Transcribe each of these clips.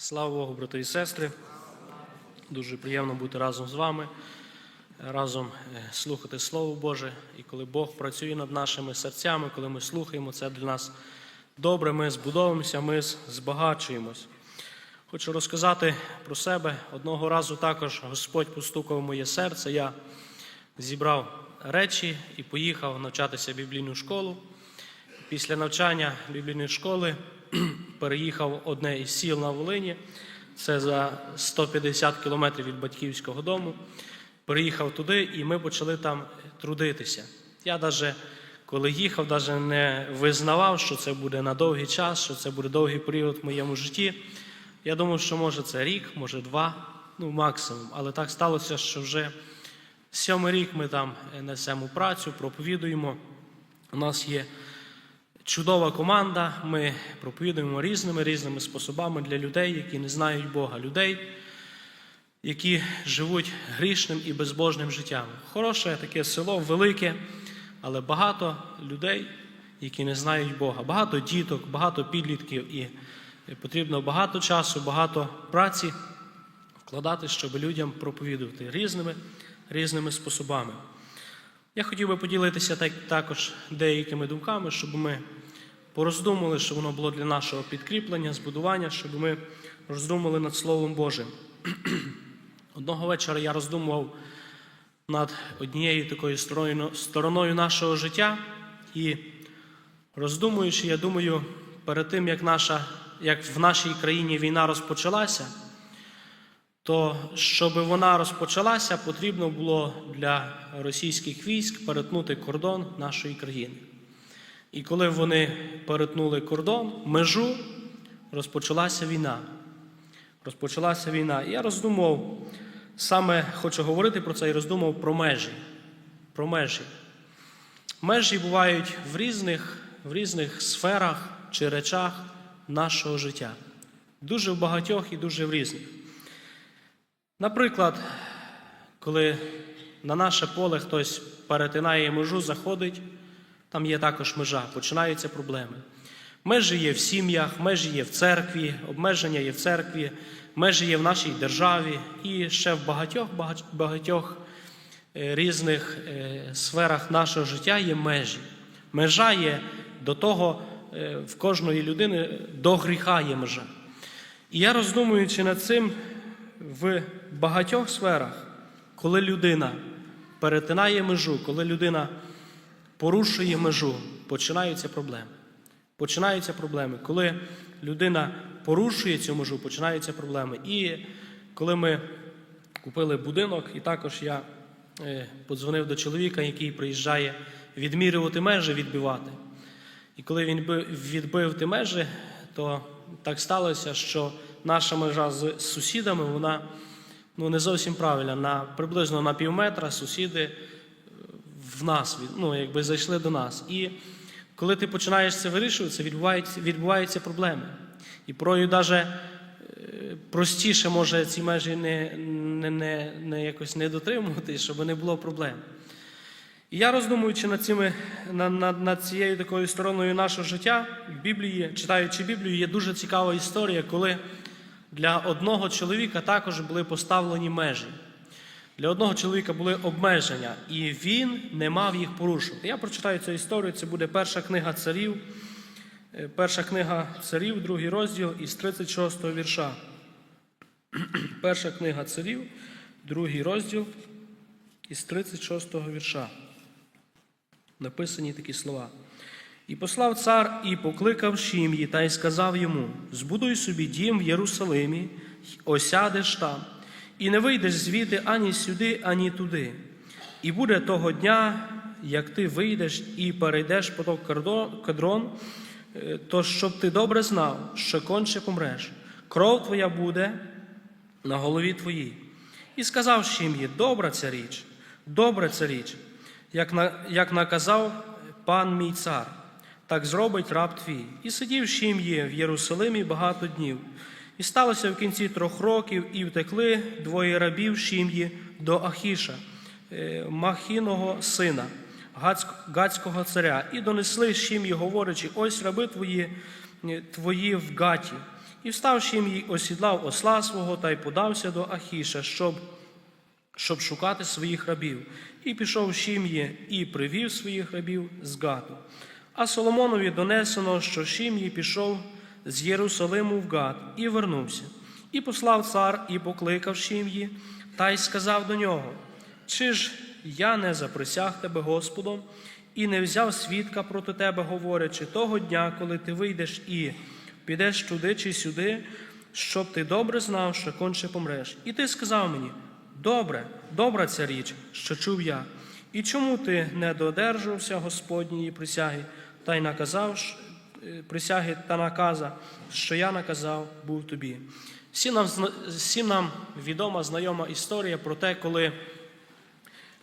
Слава Богу, брати і сестри. Дуже приємно бути разом з вами, разом е, слухати Слово Боже. І коли Бог працює над нашими серцями, коли ми слухаємо, це для нас добре. Ми збудовуємося, ми збагачуємось. Хочу розказати про себе. Одного разу також Господь постукав моє серце. Я зібрав речі і поїхав навчатися в біблійну школу. Після навчання біблійної школи переїхав одне із сіл на Волині. Це за 150 кілометрів від батьківського дому. Переїхав туди, і ми почали там трудитися. Я навіть коли їхав, навіть не визнавав, що це буде на довгий час, що це буде довгий період в моєму житті. Я думав, що може це рік, може два, ну максимум. Але так сталося, що вже сьомий рік ми там несемо працю, проповідуємо. У нас є чудова команда. Ми проповідуємо різними різними способами для людей, які не знають Бога, людей, які живуть грішним і безбожним життям. Хороше таке село, велике, але багато людей, які не знають Бога, багато діток, багато підлітків, і потрібно багато часу, багато праці вкладати, щоб людям проповідувати різними різними способами. Я хотів би поділитися так, також деякими думками, щоб ми пороздумали, щоб воно було для нашого підкріплення, збудування, щоб ми роздумали над Словом Божим. Одного вечора я роздумував над однією такою стороною, нашого життя і роздумуючи, я думаю, перед тим, як, наша, як в нашій країні війна розпочалася, то щоб вона розпочалася, потрібно було для російських військ перетнути кордон нашої країни. І коли вони перетнули кордон, межу, розпочалася війна. Розпочалася війна. І я роздумав, саме хочу говорити про це і роздумав про межі. Про межі. Межі бувають в різних, в різних сферах чи речах нашого життя. Дуже в багатьох і дуже в різних. Наприклад, коли на наше поле хтось перетинає межу, заходить, там є також межа, починаються проблеми. Межі є в сім'ях, межі є в церкві, обмеження є в церкві, межі є в нашій державі і ще в багатьох багатьох різних сферах нашого життя є межі. Межа є до того, в кожної людини до гріха є межа. І я роздумуючи над цим в багатьох сферах, коли людина перетинає межу, коли людина порушує межу, починаються проблеми. Починаються проблеми. Коли людина порушує цю межу, починаються проблеми. І коли ми купили будинок, і також я подзвонив до чоловіка, який приїжджає відмірювати межі, відбивати. І коли він відбив ті межі, то так сталося, що наша межа з сусідами, вона ну, не зовсім правильна. На, Приблизно на пів метра сусіди в нас ну, якби зайшли до нас. І коли ти починаєш це вирішувати, відбуваються, відбуваються проблеми. І порою навіть простіше може ці межі не, не, не, не якось не дотримувати, щоб не було проблем. І я роздумуючи над цими, над, над, над цією такою стороною нашого життя, в Біблії, читаючи Біблію, є дуже цікава історія, коли для одного чоловіка також були поставлені межі. Для одного чоловіка були обмеження, і він не мав їх порушувати. Я прочитаю цю історію, це буде перша книга царів, перша книга царів, другий розділ із 36 го вірша. Перша книга царів, другий розділ із 36 го вірша. Написані такі слова. І послав цар і покликав Шім'ї та й сказав йому: Збудуй собі дім в Єрусалимі, осядеш там, і не вийдеш звідти ані сюди, ані туди. І буде того дня, як ти вийдеш і перейдеш поток кадрон, то щоб ти добре знав, що конче помреш, кров твоя буде на голові твоїй. І сказав Шім'ї: Добра ця річ, добра ця річ, як, на, як наказав пан мій цар так зробить раб твій. І сидів Шім'є в Єрусалимі багато днів. І сталося в кінці трьох років, і втекли двоє рабів Шім'ї до Ахіша, Махіного сина, Гацького царя, і донесли Шім'ї, говорячи: ось раби твої, твої в Гаті. І встав Шім'ї, осідлав осла свого та й подався до Ахіша, щоб, щоб шукати своїх рабів. І пішов Шім'ї і привів своїх рабів з Гаду. А Соломонові донесено, що Шім'ї пішов з Єрусалиму в Гад і вернувся. І послав цар і покликав Шім'ї, та й сказав до нього: Чи ж я не заприсяг тебе Господом і не взяв свідка проти тебе, говорячи, того дня, коли ти вийдеш і підеш туди чи сюди, щоб ти добре знав, що конче помреш. І ти сказав мені: добре, добра ця річ, що чув я. І чому ти не додержався Господньої присяги та й наказав е, присяги та наказа, що я наказав був тобі? Всім нам, всім нам відома знайома історія про те, коли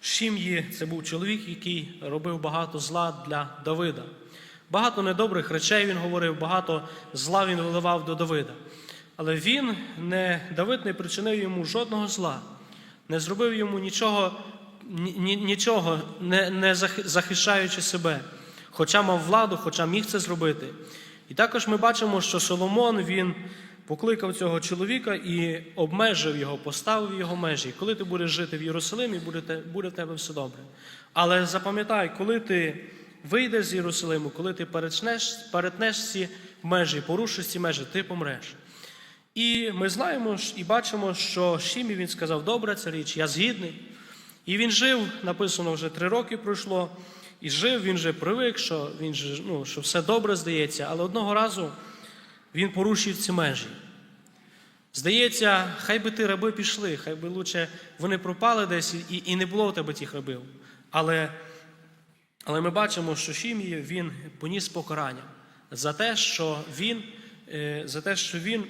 Шім'ї це був чоловік, який робив багато зла для Давида. Багато недобрих речей він говорив, багато зла він виливав до Давида. Але він не Давид не причинив йому жодного зла, не зробив йому нічого, ні- ні- нічого не, не захищаючи себе, хоча мав владу, хоча міг це зробити. І також ми бачимо, що Соломон він покликав цього чоловіка і обмежив його, поставив його межі. Коли ти будеш жити в Єрусалимі, буде, буде в тебе все добре. Але запам'ятай, коли ти вийдеш з Єрусалиму, коли ти перетнеш, перетнеш ці межі, порушиш ці межі, ти помреш. І ми знаємо і бачимо, що Шімі він сказав, добре, ця річ, я згідний. І він жив, написано, вже три роки пройшло, і жив, він вже привик, що, він же, ну, що все добре здається, але одного разу він порушив ці межі. Здається, хай би ти раби пішли, хай би лучше вони пропали десь і, і не було у тебе тих рабів. Але, але ми бачимо, що Шім'ї він поніс покарання за те, що він, е, за те, що він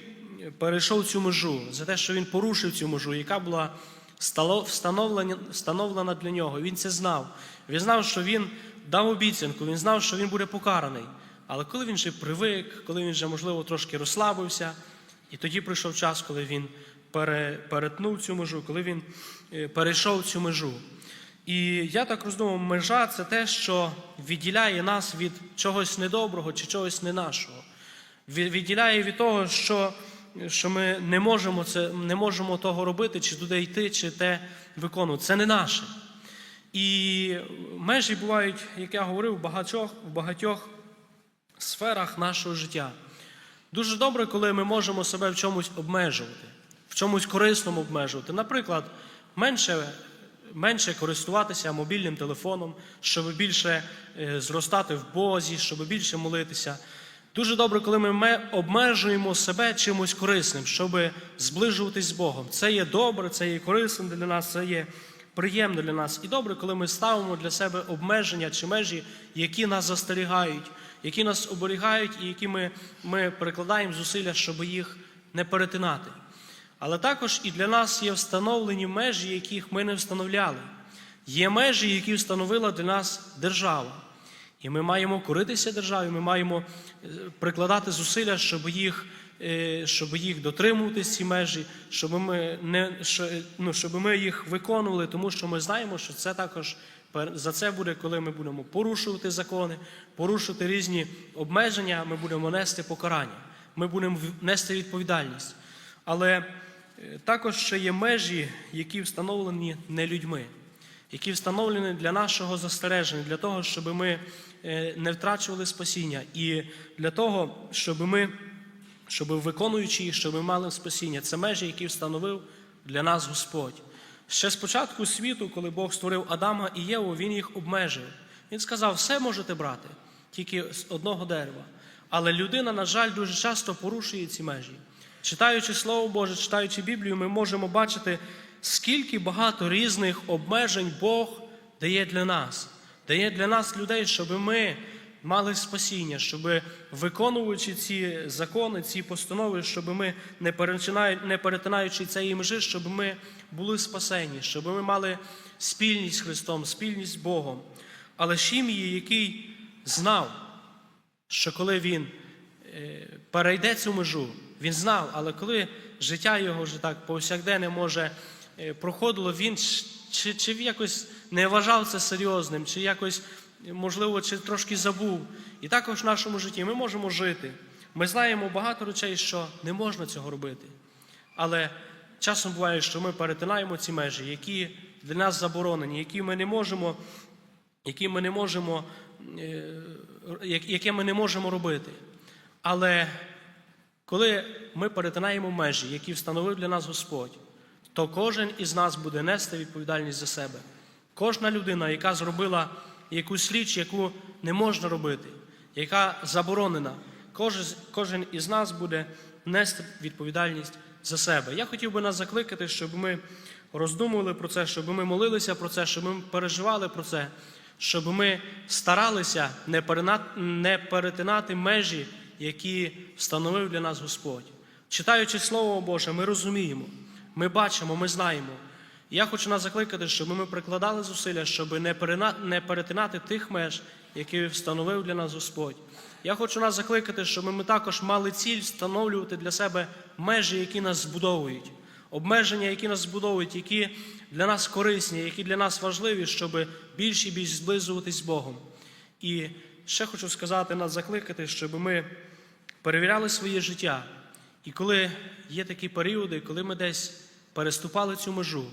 перейшов цю межу, за те, що він порушив цю межу, яка була встановлена, для нього. Він це знав. Він знав, що він дав обіцянку, він знав, що він буде покараний. Але коли він вже привик, коли він вже, можливо, трошки розслабився, і тоді прийшов час, коли він перетнув цю межу, коли він е, перейшов цю межу. І я так роздумав, межа це те, що відділяє нас від чогось недоброго чи чогось не нашого. Відділяє від того, що, що ми не можемо, це, не можемо того робити, чи туди йти, чи те виконувати. Це не наше. І межі бувають, як я говорив, в багатьох, в багатьох сферах нашого життя. Дуже добре, коли ми можемо себе в чомусь обмежувати, в чомусь корисному обмежувати. Наприклад, менше, менше користуватися мобільним телефоном, щоб більше е, зростати в Бозі, щоб більше молитися. Дуже добре, коли ми обмежуємо себе чимось корисним, щоб зближуватись з Богом. Це є добре, це є корисним для нас, це є приємно для нас. І добре, коли ми ставимо для себе обмеження чи межі, які нас застерігають, які нас оберігають і які ми, ми прикладаємо зусилля, щоб їх не перетинати. Але також і для нас є встановлені межі, яких ми не встановляли. Є межі, які встановила для нас держава. І ми маємо коритися державі, ми маємо е, прикладати зусилля, щоб їх, е, щоб їх дотримуватись ці межі, щоб ми, не, ну, щоб ми їх виконували, тому що ми знаємо, що це також за це буде, коли ми будемо порушувати закони, порушувати різні обмеження, ми будемо нести покарання, ми будемо нести відповідальність. Але е, також ще є межі, які встановлені не людьми які встановлені для нашого застереження, для того, щоб ми е, не втрачували спасіння, і для того, щоб ми, щоб виконуючи їх, щоб ми мали спасіння. Це межі, які встановив для нас Господь. Ще з початку світу, коли Бог створив Адама і Єву, Він їх обмежив. Він сказав: все можете брати, тільки з одного дерева. Але людина, на жаль, дуже часто порушує ці межі. Читаючи Слово Боже, читаючи Біблію, ми можемо бачити, скільки багато різних обмежень Бог дає для нас, дає для нас людей, щоб ми мали спасіння, щоб виконуючи ці закони, ці постанови, щоб ми не перетинаючи, цієї межі, щоб ми були спасені, щоб ми мали спільність з Христом, спільність з Богом. Але Шім'ї, який знав, що коли він е, перейде цю межу, він знав, але коли життя його вже так повсякденне може проходило, він чи, чи якось не вважав це серйозним, чи якось, можливо, чи трошки забув. І також в нашому житті ми можемо жити, Ми знаємо багато речей, що не можна цього робити. Але часом буває, що ми перетинаємо ці межі, які для нас заборонені, які ми не можемо, які ми не можемо, е, яке ми не можемо робити. Але коли ми перетинаємо межі, які встановив для нас Господь, то кожен із нас буде нести відповідальність за себе. Кожна людина, яка зробила якусь річ, яку не можна робити, яка заборонена, кожен, із нас буде нести відповідальність за себе. Я хотів би нас закликати, щоб ми роздумували про це, щоб ми молилися про це, щоб ми переживали про це, щоб ми старалися не перетинати межі, які встановив для нас Господь. Читаючи Слово Боже, ми розуміємо, ми бачимо, ми знаємо. Я хочу нас закликати, щоб ми прикладали зусилля, щоб не не перетинати тих меж, які встановив для нас Господь. Я хочу нас закликати, щоб ми також мали ціль встановлювати для себе межі, які нас збудовують, обмеження, які нас збудовують, які для нас корисні, які для нас важливі, щоб більш і більш зблизуватись з Богом. І ще хочу сказати, нас закликати, щоб ми перевіряли своє життя. І коли є такі періоди, коли ми десь переступали цю межу,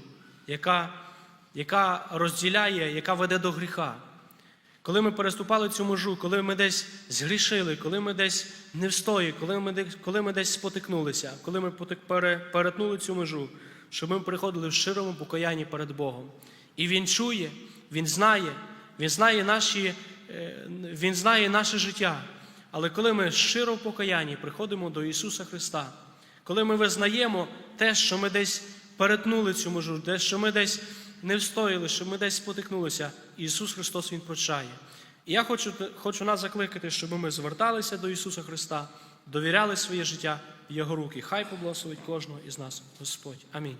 яка, яка розділяє, яка веде до гріха, коли ми переступали цю межу, коли ми десь згрішили, коли ми десь не встої, коли ми десь, коли ми десь спотикнулися, коли ми перетнули цю межу, щоб ми приходили в щирому покаянні перед Богом. І Він чує, Він знає, Він знає, наші, е, він знає наше життя. Але коли ми щиро в покаянні приходимо до Ісуса Христа, коли ми визнаємо те, що ми десь перетнули цю межу, те, що ми десь не встояли, що ми десь спотикнулися, Ісус Христос Він прощає. І я хочу, хочу нас закликати, щоб ми зверталися до Ісуса Христа, довіряли своє життя в Його руки. Хай поблагословить кожного із нас, Господь. Амінь.